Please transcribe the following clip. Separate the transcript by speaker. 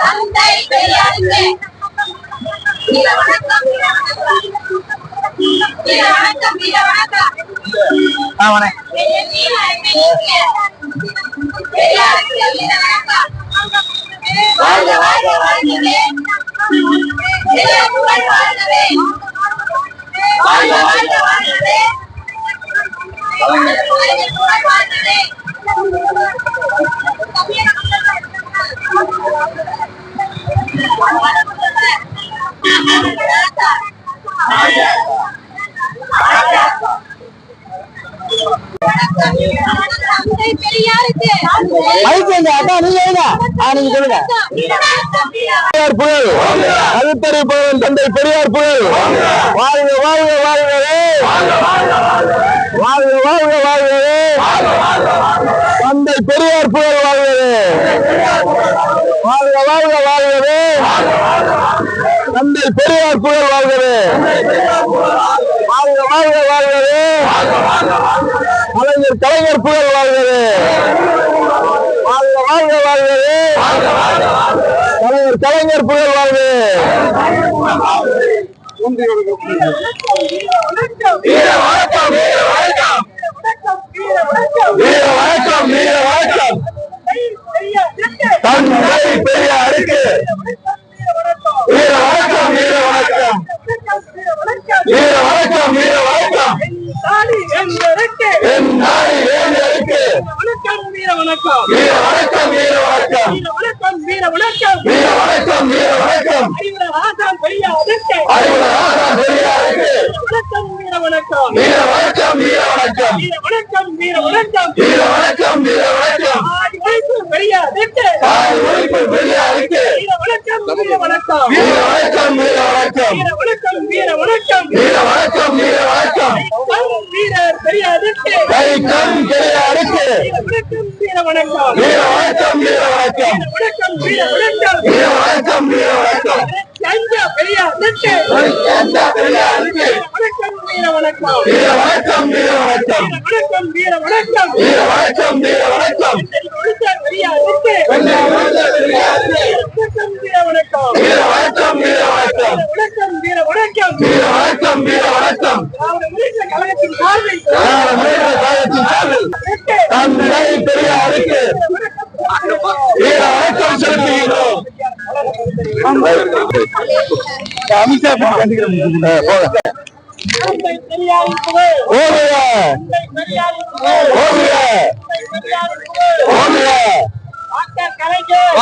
Speaker 1: தந்தை பெரியாருக்கு வீர வணக்கம் வீர வணக்கம் வீர வணக்கம் வீர வணக்கம் பெரியாருக்கு வீர வணக்கம் வாழ்க வாழ்க வாழ்கவே பெரியார் புகழ் வாழ்கவே வாழ்க வாழ்க வாழ்கவே
Speaker 2: அழுத்தறி புகழ். தந்தை பெரியார் புயல் வாழ்க வாழ்க வாழ்கவே வாழ்க. வாழ்க வாழ்கவே தந்தை பெரியார் புயல் வாழ்கவே வாழ்க வாழ்க வாழ்கவே தந்தை பெரியார் புகழ் வாழ்கவே. வாழ்க வாழ்க வாழ்கவே. கலைஞர் கலைஞர் புகழ் வாழ்கவே. வாழ்க வாழ்க வாழ்கவே. கலைஞர் கலைஞர் புகழ் வாழ்கவே. வீர வணக்கம். வீர வணக்கம் வீர வணக்கம். வணக்கம் வீர வணக்கம் வீர வணக்கம் வீர வணக்கம் வீர வணக்கம்
Speaker 3: வீர வணக்கம்
Speaker 2: வீர வணக்கம் வீர வணக்கம்
Speaker 3: வீர வணக்கம் வீர வணக்கம்
Speaker 2: வீர வணக்கம் வீர வணக்கம்
Speaker 3: வீர வணக்கம்
Speaker 2: வீர வணக்கம் வீர வணக்கம்
Speaker 3: ஒழிப்பு
Speaker 2: ஒழிப்பு
Speaker 3: வீர வணக்கம் வீர வணக்கம்
Speaker 2: வீர வணக்கம் வீர வணக்கம்
Speaker 3: வீர வணக்கம் வீர வணக்கம்
Speaker 2: வீர வணக்கம் வீர வணக்கம்
Speaker 3: வீரர் வீர வணக்கம் வீர வணக்கம்
Speaker 2: வீர வணக்கம் வணக்கம்
Speaker 3: வீர வணக்கம் வீர வணக்கம்
Speaker 2: வீர வணக்கம் சந்தா
Speaker 3: பெரியார் நெட்டு
Speaker 2: சந்தா பெரியார்
Speaker 3: நெட்டு வணக்கம் வீர வணக்கம்
Speaker 2: வீர வணக்கம் வீர வணக்கம்
Speaker 3: வணக்கம் வீர வணக்கம்
Speaker 2: வீர வணக்கம் வீர வணக்கம்
Speaker 3: சந்தா பெரியார்
Speaker 2: நெட்டு சந்தா பெரியார்
Speaker 3: வணக்கம் வீர வணக்கம்
Speaker 2: வீர வணக்கம் வீர வணக்கம்
Speaker 3: வணக்கம் வீர வணக்கம்
Speaker 2: வீர வணக்கம் வீர வணக்கம்
Speaker 3: திராவிட முன்னேற்ற கழகத்தின் சார்பில்
Speaker 2: அழைத்தம் செலுத்துகிறோம் அமித்ஷா
Speaker 3: கலைஞர்